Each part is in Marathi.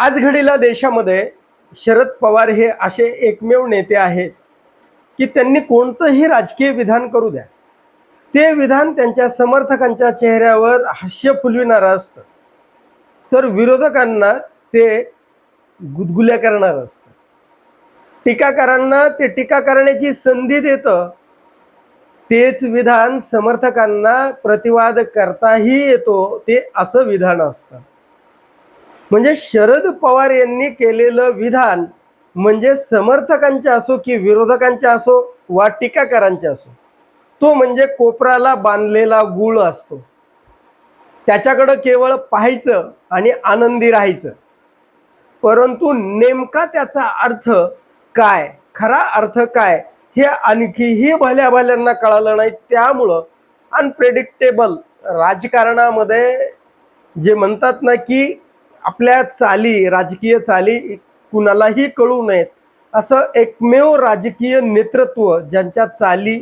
आज घडीला देशामध्ये शरद पवार हे असे एकमेव नेते आहेत की त्यांनी कोणतंही राजकीय विधान करू द्या. ते विधान त्यांच्या समर्थकांच्या चेहऱ्यावर हास्य फुलविणारं असतं. तर विरोधकांना ते गुदगुल्या करणारं असतं. टीकाकारांना ते टीका करण्याची संधी देतं. तेच विधान समर्थकांना प्रतिवाद करताही येतो ते असं विधान असतं. म्हणजे शरद पवार यांनी केलेलं विधान म्हणजे समर्थकांचे असो की विरोधकांचे असो वा टीकाकारांचे असो तो म्हणजे कोपराला बांधलेला गुळ असतो. त्याच्याकडं केवळ पाहायचं आणि आनंदी राहायचं. परंतु नेमका त्याचा अर्थ काय खरा अर्थ काय हे आणखीही भल्या भल्यांना कळालं नाही. त्यामुळं अनप्रेडिक्टेबल राजकारणामध्ये जे म्हणतात ना की आपल्या चाली राजकीय चाली कुणालाही कळू नयेत. असं एकमेव राजकीय नेतृत्व ज्यांच्या चाली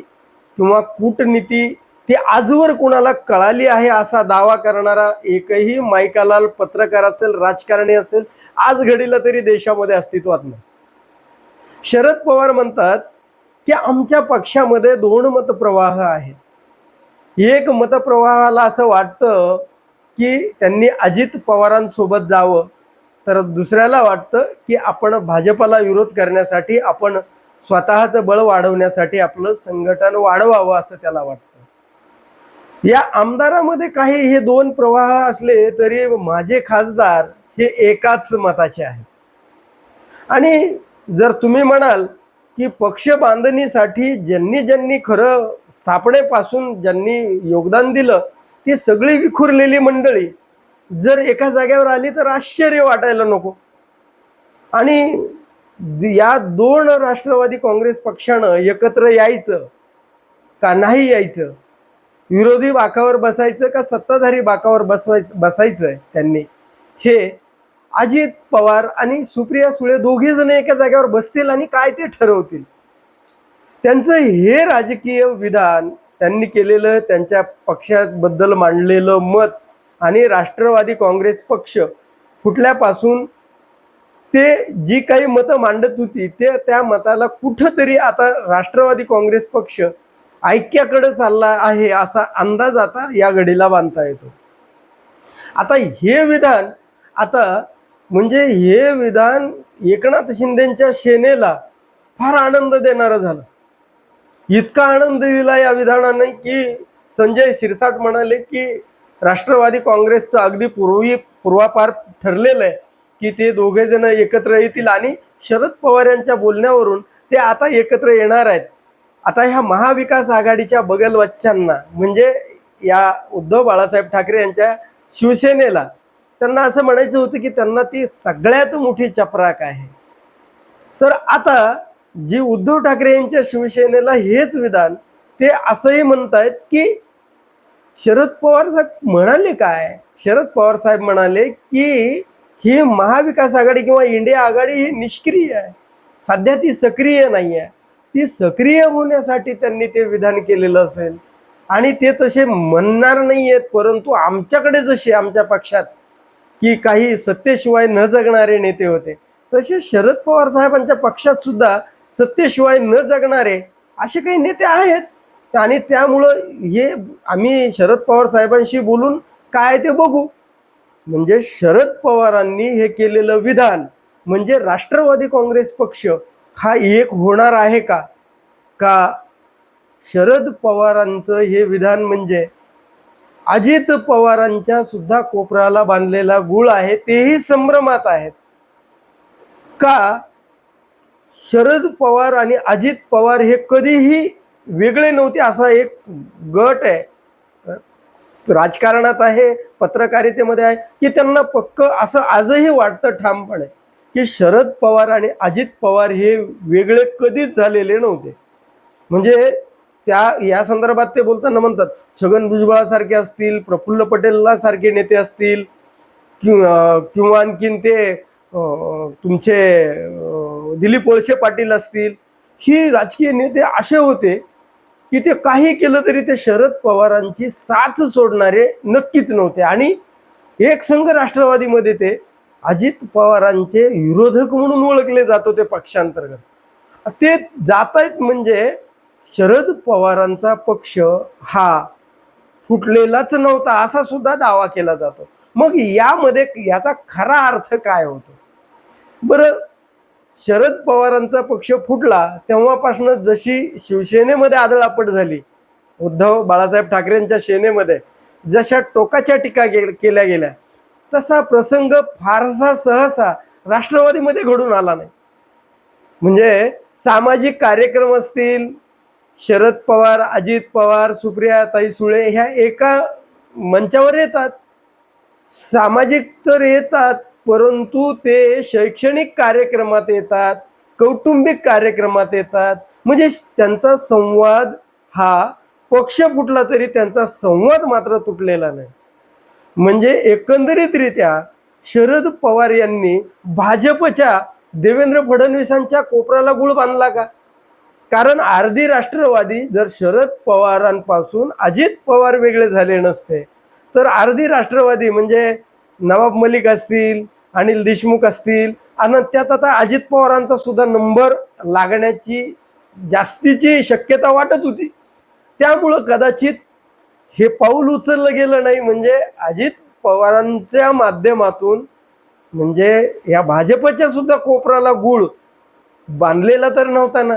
किंवा कूटनीती ती आजवर कुणाला कळाली आहे असा दावा करणारा एकही मायकालाल पत्रकार असेल राजकारणी असेल आज घडीला तरी देशामध्ये अस्तित्वात नाही. शरद पवार म्हणतात की आमच्या पक्षामध्ये दोन मतप्रवाह आहेत. एक मतप्रवाहाला असं वाटतं की त्यांनी अजित पवारांसोबत जावं. तर दुसऱ्याला वाटतं की आपण भाजपाला विरोध करण्यासाठी आपण स्वतःचं बळ वाढवण्यासाठी आपलं संघटन वाढवावं असं त्याला वाटतं. या आमदारामध्ये काही हे दोन प्रवाह असले तरी माझे खासदार हे एकाच मताचे आहेत. आणि जर तुम्ही म्हणाल की पक्ष बांधणीसाठी ज्यांनी ज्यांनी खरं स्थापनेपासून ज्यांनी योगदान दिलं ती सगळी विखुरलेली मंडळी जर एका जागेवर आली तर आश्चर्य वाटायला नको. आणि या दोन राष्ट्रवादी काँग्रेस पक्षानं एकत्र यायचं का नाही यायचं? विरोधी बाकावर बसायचं का सत्ताधारी बाकावर बसवायचं बसायचं आहे त्यांनी? हे अजित पवार आणि सुप्रिया सुळे दोघे जण एका जागेवर बसतील आणि काय ते ठरवतील? त्यांचं हे राजकीय विधान त्यांनी केलेलं त्यांच्या पक्षाबद्दल मांडलेलं मत आणि राष्ट्रवादी काँग्रेस पक्ष फुटल्यापासून ते जी काही मतं मांडत होती ते त्या मताला कुठंतरी आता राष्ट्रवादी काँग्रेस पक्ष ऐक्याकडे चालला आहे असा अंदाज आता या घडीला बांधता येतो. आता हे विधान आता म्हणजे हे विधान एकनाथ शिंदेच्या सेनेला फार आनंद देणारं झालं. इतका आनंद दिला या विधानाने की संजय शिरसाट म्हणाले की राष्ट्रवादी काँग्रेसचं अगदी पूर्वी पूर्वापार ठरलेलं आहे की ते दोघे जण एकत्र येतील आणि शरद पवार यांच्या बोलण्यावरून ते आता एकत्र येणार आहेत. आता ह्या महाविकास आघाडीच्या बगलवच्च्यांना म्हणजे या उद्धव बाळासाहेब ठाकरे यांच्या शिवसेनेला त्यांना असं म्हणायचं होतं की त्यांना ती सगळ्यात मोठी चपराक आहे. तर आता जी उद्धव ठाकरे यांच्या शिवसेनेला हेच विधान ते असंही म्हणतायत की शरद पवार साहेब म्हणाले काय? शरद पवार साहेब म्हणाले की ही महाविकास आघाडी किंवा इंडिया आघाडी ही निष्क्रिय आहे. सध्या ती सक्रिय नाही आहे ती सक्रिय होण्यासाठी त्यांनी ते विधान केलेलं असेल. आणि ते तसे म्हणणार नाही आहेत परंतु आमच्याकडे जसे आमच्या पक्षात की काही सत्तेशिवाय न जगणारे नेते होते तसे शरद पवार साहेबांच्या पक्षात सुद्धा सत्तेशिवाय न जगणारे असे काही नेते आहेत. आणि त्यामुळं हे आम्ही शरद पवार साहेबांशी बोलून काय ते बघू. म्हणजे शरद पवारांनी हे केलेलं विधान म्हणजे राष्ट्रवादी काँग्रेस पक्ष हा एक होणार आहे का? का शरद पवारांचं हे विधान म्हणजे अजित पवारांच्या सुद्धा कोपराला बांधलेला गुळ आहे तेही संभ्रमात आहेत. का? शरद पवार आणि अजित पवार हे कधीही वेगळे नव्हते असा एक गट आहे. राजकारणात आहे पत्रकारितेमध्ये आहे की त्यांना पक्क असं आजही वाटतं ठामपणे की शरद पवार आणि अजित पवार हे वेगळे कधीच झालेले नव्हते. म्हणजे त्या या संदर्भात ते बोलताना म्हणतात छगन भुजबळासारखे असतील प्रफुल्ल पटेलला सारखे नेते असतील किंवा किंवा आणखीन ते तुमचे दिलीप वळसे पाटील असतील ही राजकीय नेते असे होते की ते काही केलं तरी ते शरद पवारांची साथ सोडणारे नक्कीच नव्हते. आणि एक संघ राष्ट्रवादीमध्ये ते अजित पवारांचे विरोधक म्हणून ओळखले जातो ते पक्षांतर्गत. ते जात आहेत म्हणजे शरद पवारांचा पक्ष हा फुटलेलाच नव्हता असा सुद्धा दावा केला जातो. मग यामध्ये याचा खरा अर्थ काय होतो? बरं शरद पवारांचा पक्ष फुटला तेव्हापासून जशी शिवसेनेमध्ये आदळापट झाली उद्धव बाळासाहेब ठाकरेंच्या सेनेमध्ये जशा टोकाच्या टीका केल्या गेल्या तसा प्रसंग फारसा सहसा राष्ट्रवादीमध्ये घडून आला नाही. म्हणजे सामाजिक कार्यक्रम असतील शरद पवार अजित पवार सुप्रिया ताई सुळे ह्या एका मंचावर येतात. सामाजिक तर येतात परंतु ते शैक्षणिक कार्यक्रमात येतात कौटुंबिक कार्यक्रमात येतात. म्हणजे त्यांचा संवाद हा पक्ष फुटला तरी त्यांचा संवाद मात्र तुटलेला नाही. म्हणजे एकंदरीतरित्या शरद पवार यांनी भाजपच्या देवेंद्र फडणवीसांच्या कोपराला गुळ बांधला का? कारण अर्धी राष्ट्रवादी जर शरद पवारांपासून अजित पवार वेगळे झाले नसते तर अर्धी राष्ट्रवादी म्हणजे नवाब मलिक असतील अनिल देशमुख असतील. आणि त्यात आता अजित पवारांचा सुद्धा नंबर लागण्याची जास्तीची शक्यता वाटत होती. त्यामुळं कदाचित हे पाऊल उचललं गेलं नाही. म्हणजे अजित पवारांच्या माध्यमातून म्हणजे या भाजपच्या सुद्धा कोपराला गुळ बांधलेला तर नव्हता ना.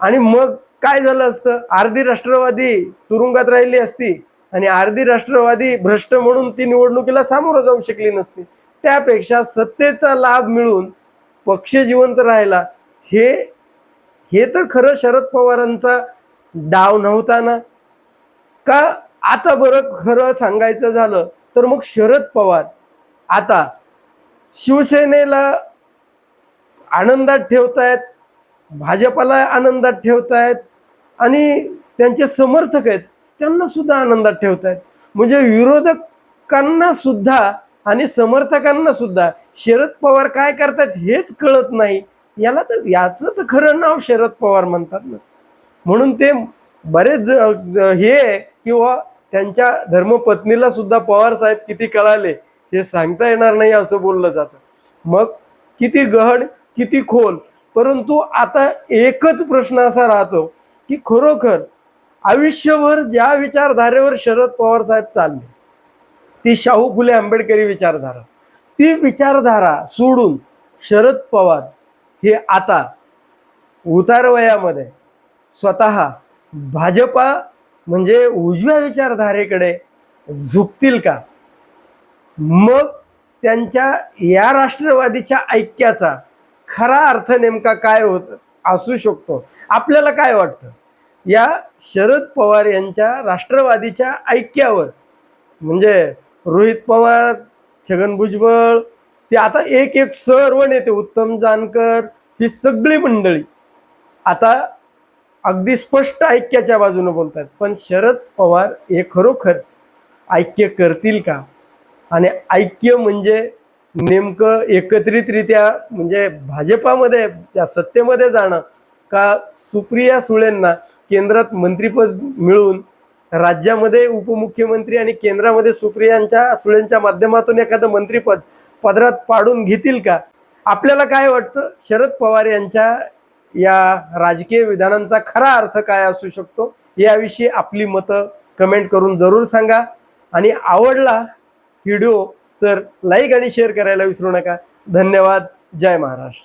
आणि मग काय झालं असतं? अर्धी राष्ट्रवादी तुरुंगात राहिली असती आणि अर्धी राष्ट्रवादी भ्रष्ट म्हणून ती निवडणुकीला सामोरं जाऊ शकली नसती. त्यापेक्षा सत्तेचा लाभ मिळून पक्ष जिवंत राहिला हे हे तर खरं शरद पवारांचा डाव नव्हता ना? का आता बरं खरं सांगायचं झालं तर मग शरद पवार आता शिवसेनेला आनंदात ठेवतायत भाजपाला आनंदात ठेवतायत आणि त्यांचे समर्थक आहेत त्यांना सुद्धा आनंदात ठेवतायत. म्हणजे विरोधकांना सुद्धा आणि समर्थकांना सुद्धा शरद पवार काय करतात हेच कळत नाही. याला तर याचं तर खरं नाव शरद पवार म्हणतात ना. म्हणून ते बरेच ज- हे किंवा त्यांच्या धर्मपत्नीला सुद्धा पवार साहेब किती कळाले हे सांगता येणार नाही असं बोललं जातं. मग किती गहड किती खोल. परंतु आता एकच प्रश्न असा राहतो की खरोखर आयुष्यभर ज्या विचारधारेवर शरद पवार साहेब चालले ती शाहू फुले आंबेडकरी विचारधारा. ती विचारधारा सोडून शरद पवार हे आता उतारवयामध्ये स्वत स्वतः भाजपा म्हणजे उजव्या विचारधारेकडे झुकतील का? मग त्यांच्या या राष्ट्रवादीच्या ऐक्याचा खरा अर्थ नेमका काय होत असू शकतो? आपल्याला काय वाटतं? या शरद पवार यांच्या राष्ट्रवादीच्या ऐक्यावर म्हणजे रोहित पवार छगन भुजबळ ते आता एक एक सर्व नेते उत्तम जानकर ही सगळी मंडळी आता अगदी स्पष्ट ऐक्याच्या बाजूनं बोलतात पण शरद पवार हे खरोखर ऐक्य करतील का? आणि ऐक्य म्हणजे नेमकं एकत्रितरित्या म्हणजे भाजपामध्ये त्या सत्तेमध्ये जाणं का सुप्रिया सुळेंना केंद्रात मंत्रिपद मिळून राज्यामध्ये उपमुख्यमंत्री आणि केंद्रामध्ये सुप्रियांच्या सुळेंच्या माध्यमातून एखादं मंत्रीपद पदरात पाडून घेतील का? आपल्याला काय वाटतं? शरद पवार यांच्या या राजकीय विधानांचा खरा अर्थ काय असू शकतो? याविषयी आपली मतं कमेंट करून जरूर सांगा. आणि आवडला व्हिडिओ तर लाईक आणि शेअर करायला विसरू नका. धन्यवाद. जय महाराष्ट्र.